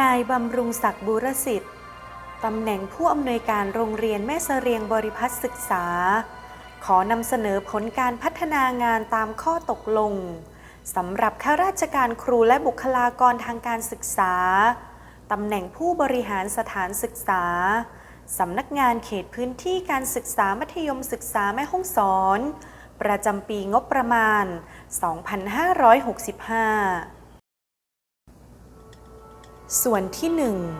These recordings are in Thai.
นายบำรุงศักดิ์บุรสิทธิ์ตำแหน่งผู้อำนวยการโรงเรียนแม่เสรียงบริพัตรศึกษา ขอนำเสนอผลการพัฒนางานตามข้อตกลงสำหรับข้าราชการครูและบุคลากรทางการศึกษา ตำแหน่งผู้บริหารสถานศึกษา สำนักงานเขตพื้นที่การศึกษามัธยมศึกษาแม่ฮ่องสอน ประจำปีงบประมาณ 2565 ส่วนที่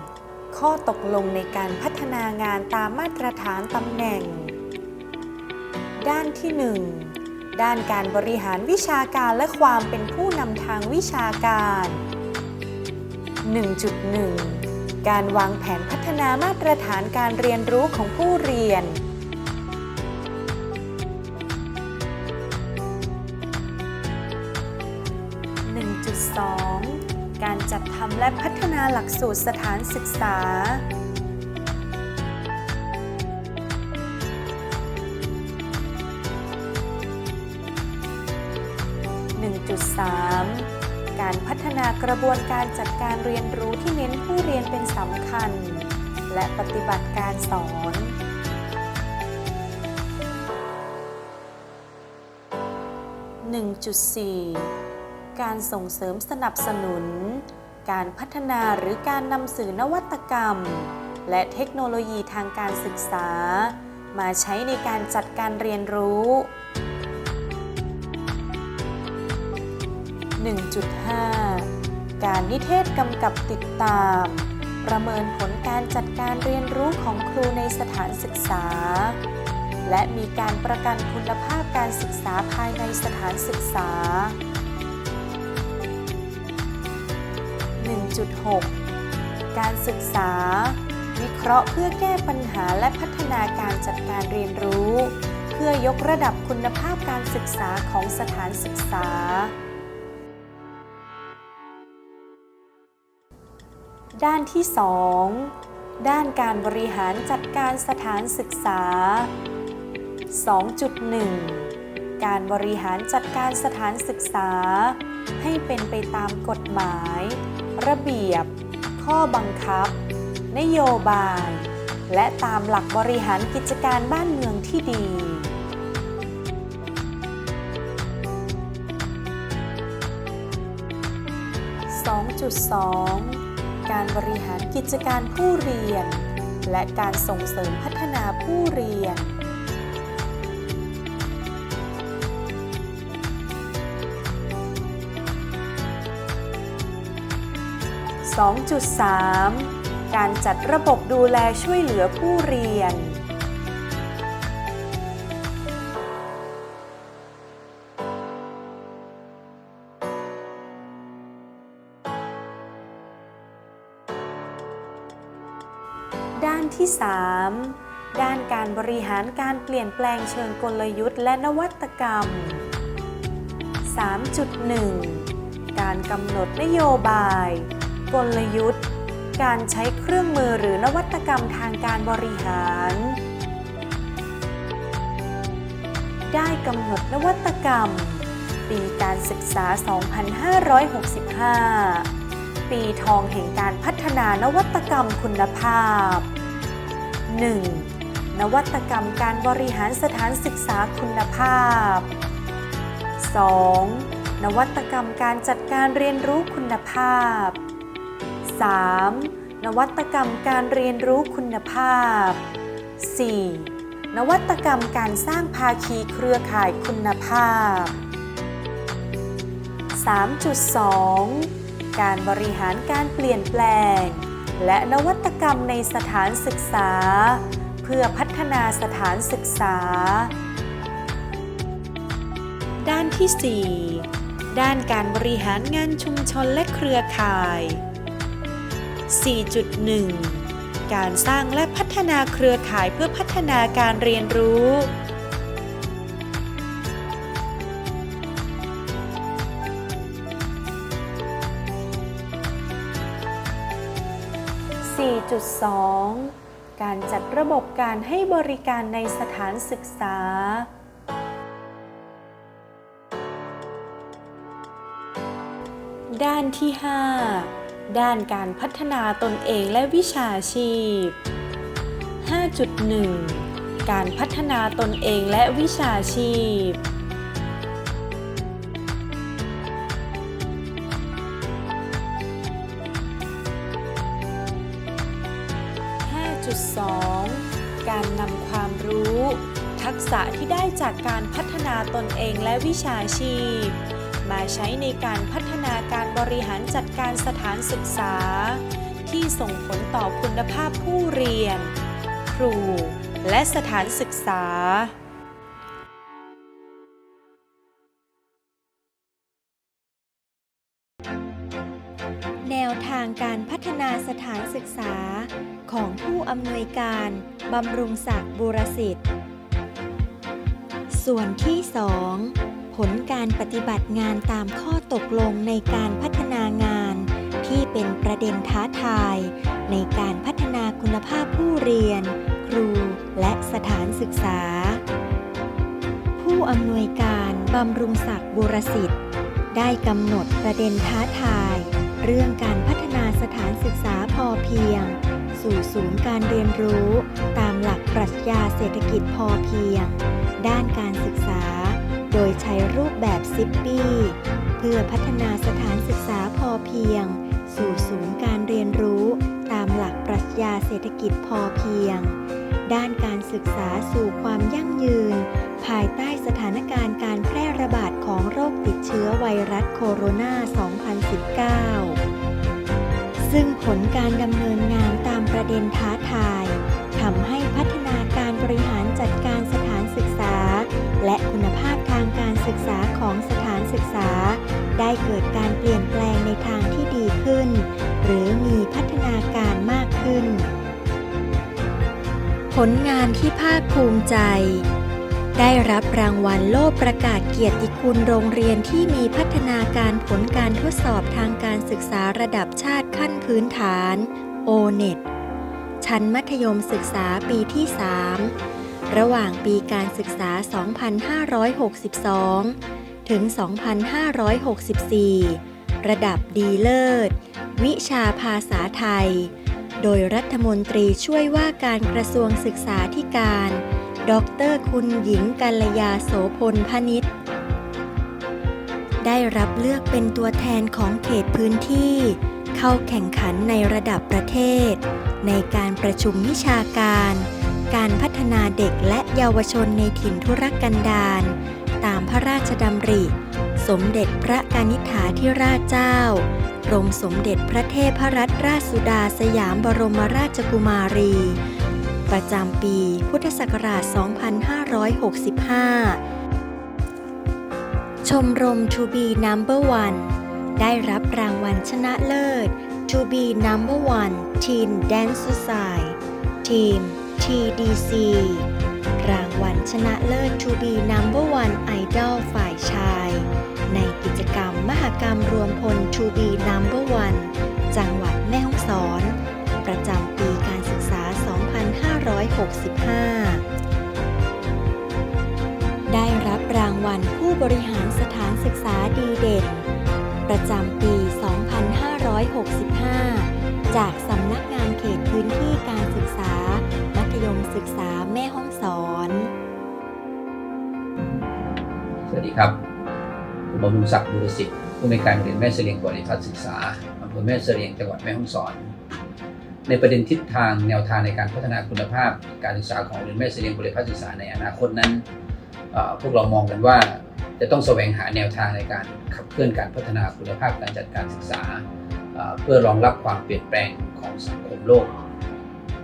1 ข้อตกลงในการพัฒนางานตามมาตรฐานตำแหน่ง ด้านที่ 1 ด้านการบริหารวิชาการและความเป็นผู้นำทางวิชาการ 1.1 การวางแผนพัฒนามาตรฐานการเรียนรู้ของผู้เรียน และพัฒนาหลักสูตรสถานศึกษา 1.3 การพัฒนากระบวนการจัดการเรียนรู้ที่เน้นผู้เรียนเป็นสำคัญ และปฏิบัติการสอน 1.4 การส่งเสริมสนับสนุน การพัฒนาหรือการนำสื่อนวัตกรรม และเทคโนโลยีทางการศึกษา มาใช้ในการจัดการเรียนรู้ 1.5 การนิเทศกำกับติดตาม ประเมินผลการจัดการเรียนรู้ของครูในสถานศึกษา และมีการประกันคุณภาพการศึกษาภายในสถานศึกษา 1.6 การศึกษา วิเคราะห์เพื่อแก้ปัญหาและพัฒนาการจัดการเรียนรู้ เพื่อยกระดับคุณภาพการศึกษาของสถานศึกษา ด้านที่ 2 ด้านการบริหารจัดการสถานศึกษา 2.1 การบริหารจัดการสถานศึกษา ให้เป็นไปตามกฎหมาย ระเบียบ ข้อบังคับ นโยบาย และตามหลักบริหารกิจการบ้านเมืองที่ดี 2.2 การบริหารกิจการผู้เรียน และการส่งเสริมพัฒนาผู้เรียน 2.3 การจัดระบบดูแลช่วยเหลือผู้เรียน ด้านที่ 3 ด้านการบริหารการเปลี่ยนแปลงเชิงกลยุทธ์และนวัตกรรม 3.1 การกำหนดนโยบาย กลยุทธ์ การใช้เครื่องมือหรือนวัตกรรมทางการบริหาร ได้กำหนดนวัตกรรม ปีการศึกษา 2565 ปีทองแห่งการพัฒนานวัตกรรมคุณภาพ 1. นวัตกรรมการบริหารสถานศึกษาคุณภาพ 2. นวัตกรรมการจัดการเรียนรู้คุณภาพ 3. นวัตกรรมการเรียนรู้คุณภาพ 4. นวัตกรรมการสร้างภาคีเครือข่ายคุณภาพ 3.2 การบริหารการเปลี่ยนแปลง และนวัตกรรมในสถานศึกษา เพื่อพัฒนาสถานศึกษา ด้านที่ 4 ด้านการบริหารงานชุมชนและเครือข่าย 4.1 การสร้างและพัฒนาเครือข่ายเพื่อพัฒนาการเรียนรู้ 4.2 การจัดระบบการให้บริการในสถานศึกษา ด้านที่ 5 ด้านการพัฒนาตนเองและวิชาชีพ 5.1 การพัฒนาตนเองและวิชาชีพ 5.2 การนำความรู้ ทักษะที่ได้จากการพัฒนาตนเองและวิชาชีพ มาใช้ในการพัฒนาการบริหารจัดการสถานศึกษา ที่ส่งผลต่อคุณภาพผู้เรียน ครู และสถานศึกษาแนวทางการพัฒนาสถานศึกษาของผู้อำนวยการบำรุงศักดิ์บุรสิทธิ์ ส่วนที่ 2 ผลการปฏิบัติงานตามข้อตกลงในการพัฒนางาน ที่เป็นประเด็นท้าทาย ในการพัฒนาคุณภาพผู้เรียน ครู และสถานศึกษา ผู้อำนวยการบำรุงศักดิ์บุรสิทธิ์ ได้กำหนดประเด็นท้าทาย เรื่องการพัฒนาสถานศึกษาพอเพียง สู่ศูนย์การเรียนรู้ ตามหลักปรัชญาเศรษฐกิจพอเพียง ด้านการศึกษา โดยใช้รูปแบบซิปปี้เพื่อพัฒนาสถานศึกษาพอเพียง สู่ศูนย์การเรียนรู้ตามหลักปรัชญาเศรษฐกิจพอเพียง ด้านการศึกษาสู่ความยั่งยืน ภายใต้สถานการณ์การแพร่ระบาดของโรคติดเชื้อไวรัสโคโรนา 2019 ซึ่งผลการดำเนินงานตามประเด็นท้าทายทำให้ เกิดการเปลี่ยนแปลงในทางที่ดีขึ้น หรือมีพัฒนาการมากขึ้น ผลงานที่ภาคภูมิใจ ได้รับรางวัลโล่ประกาศเกียรติคุณโรงเรียนที่มีพัฒนาการผลการทดสอบทางการศึกษาระดับชาติขั้นพื้นฐาน O-NET ชั้นมัธยมศึกษาปีที่ 3 ระหว่างปีการศึกษา 2562 ถึง 2564 ระดับดีเลิศ วิชาภาษาไทย โดยรัฐมนตรีช่วยว่าการกระทรวงศึกษาธิการ ดรคุณหญิงกัลยาโสพลพนิษฐ์ได้รับเลือกเป็นตัวแทนของเขตพื้นที่ เข้าแข่งขันในระดับประเทศ ในการประชุมวิชาการ การพัฒนาเด็กและเยาวชนในถิ่นธุรกันดาร ตามพระราชดำริ สมเด็จพระกนิษฐาธิราชเจ้ากรมสมเด็จพระเทพรัตนราชสุดาสยามบรมราชกุมารี ประจำปีพุทธศักราช 2565 ชมรม To be number one ได้รับรางวัลชนะเลิศ To be number one Teen Dance Society ทีม TDC รางวัลชนะเลิศ To be number one Idol ฝ่ายชาย ในกิจกรรมมหกรรมรวมพล To be number one จังหวัดแม่ฮ่องสอน ประจำปีการศึกษา 2565 ได้รับรางวัลผู้บริหารสถานศึกษาดีเด่น ประจำปี 2565 จากสำนัก ครับผมบำรุงศักดิ์บุรสิทธิ์ผู้ในการเรียนแม่เสลียงบริพัฒน์ศึกษาอำเภอแม่เสลียงจังหวัดแม่ฮ่องสอน ในประเด็นทิศทางแนวทางในการพัฒนาคุณภาพ การศึกษาของโรงเรียนแม่เสลียงบริพัฒน์ศึกษาในอนาคตนั้นพวกเรามองกันว่าจะต้องแสวงหาแนวทางในการขับเคลื่อนการพัฒนาคุณภาพการจัดการศึกษาเอ่อเพื่อรองรับความเปลี่ยนแปลงของสังคมโลก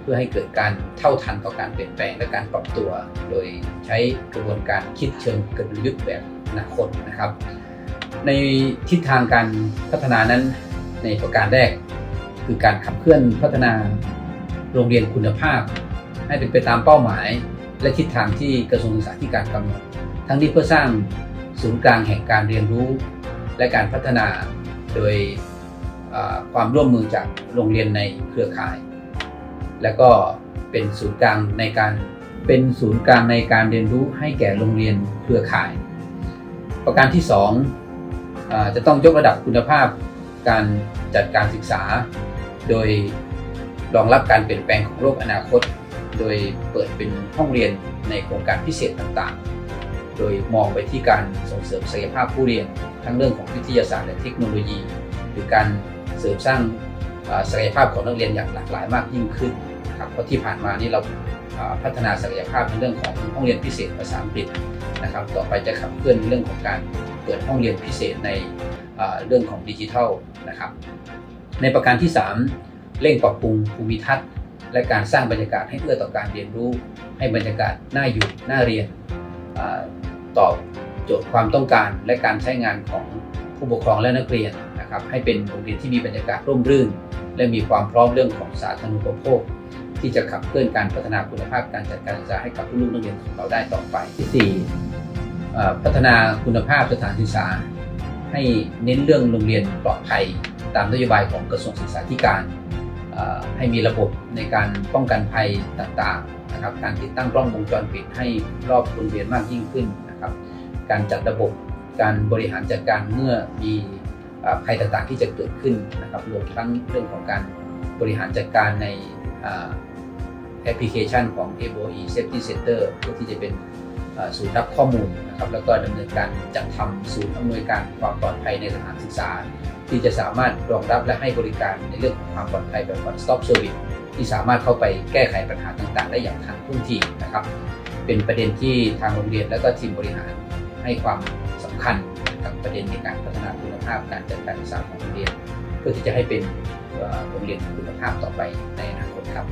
เพื่อให้เกิดการเท่าทันต่อการเปลี่ยนแปลงและการปรับตัว โดยใช้กระบวนการคิดเชิงกลยุทธ์แบบ อนาคตนะครับ ในทิศทางการพัฒนานั้นในประการแรก คือการขับเคลื่อนพัฒนาโรงเรียนคุณภาพ ให้เป็นไปตามเป้าหมาย และทิศทางที่กระทรวงศึกษาธิการกำหนดทั้งนี้เพื่อสร้างศูนย์กลางแห่งการเรียนรู้ และการพัฒนาโดยความร่วมมือจากโรงเรียนในเครือข่าย แล้วก็เป็นศูนย์กลางในการเป็นศูนย์กลางในการเรียนรู้ให้แก่โรงเรียนเครือข่าย ประการที่2อ่าจะต้องยกระดับคุณภาพการจัดการศึกษา โดยรองรับการเปลี่ยนแปลงของโลกอนาคต โดยเปิดเป็นห้องเรียนในโครงการพิเศษต่างๆ โดยมองไปที่การส่งเสริมศักยภาพผู้เรียน ทั้งเรื่องของวิทยาศาสตร์และเทคโนโลยี หรือการเสริมสร้างศักยภาพของนักเรียนอย่างหลากหลายมากยิ่งขึ้นครับเพราะที่ผ่านมานี่เราพัฒนาศักยภาพในเรื่องของห้องเรียนพิเศษภาษาอังกฤษ นะครับ ต่อไปจะขับเคลื่อนเรื่องของการเปิดห้องเรียนพิเศษในเรื่องของดิจิทัลนะครับ ในประการที่ 3 เร่งปรับปรุงภูมิทัศน์ และการสร้างบรรยากาศให้เอื้อต่อการเรียนรู้ ให้บรรยากาศน่าอยู่น่าเรียนอตอบโจทย์ความต้องการ และการใช้งานของผู้ปกครองและนักเรียนนะครับให้เป็นโรงเรียนที่มีบรรยากาศร่มรื่น และมีความพร้อมเรื่องของสาธารณูปโภค ที่จะขับเคลื่อนการพัฒนาคุณภาพการจัดการศึกษาให้กับลูกนักเรียนของเราได้ต่อไปที่สี่ พัฒนาคุณภาพสถานศึกษา ให้เน้นเรื่องโรงเรียนปลอดภัยตามนโยบายของกระทรวงศึกษาธิการให้มีระบบในการป้องกันภัยต่างๆนะครับการติดตั้งกล้องวงจรปิดให้รอบโรงเรียนมากยิ่งขึ้นนะครับการจัดระบบการบริหารจัดการเมื่อมีภัยต่างๆที่จะเกิดขึ้นนะครับรวมทั้งเรื่องของการบริหารจัดการในแอปพลิเคชันของ ABOE Safety Center เพื่อที่จะเป็น ศูนย์รับข้อมูลนะครับแล้วก็ดำเนินการจัดทำศูนย์อำนวยการความปลอดภัยในสถานศึกษา ที่จะสามารถรองรับและให้บริการในเรื่องของความปลอดภัยแบบ one stop service ที่สามารถเข้าไปแก้ไขปัญหาต่างๆ ได้อย่างทันท่วงทีนะครับ เป็นประเด็นที่ทางโรงเรียนและก็ทีมบริหารให้ความสำคัญกับประเด็นในการพัฒนาคุณภาพการจัดการศึกษาของโรงเรียน เพื่อที่จะให้เป็นโรงเรียนคุณภาพต่อไปในอนาคตครับ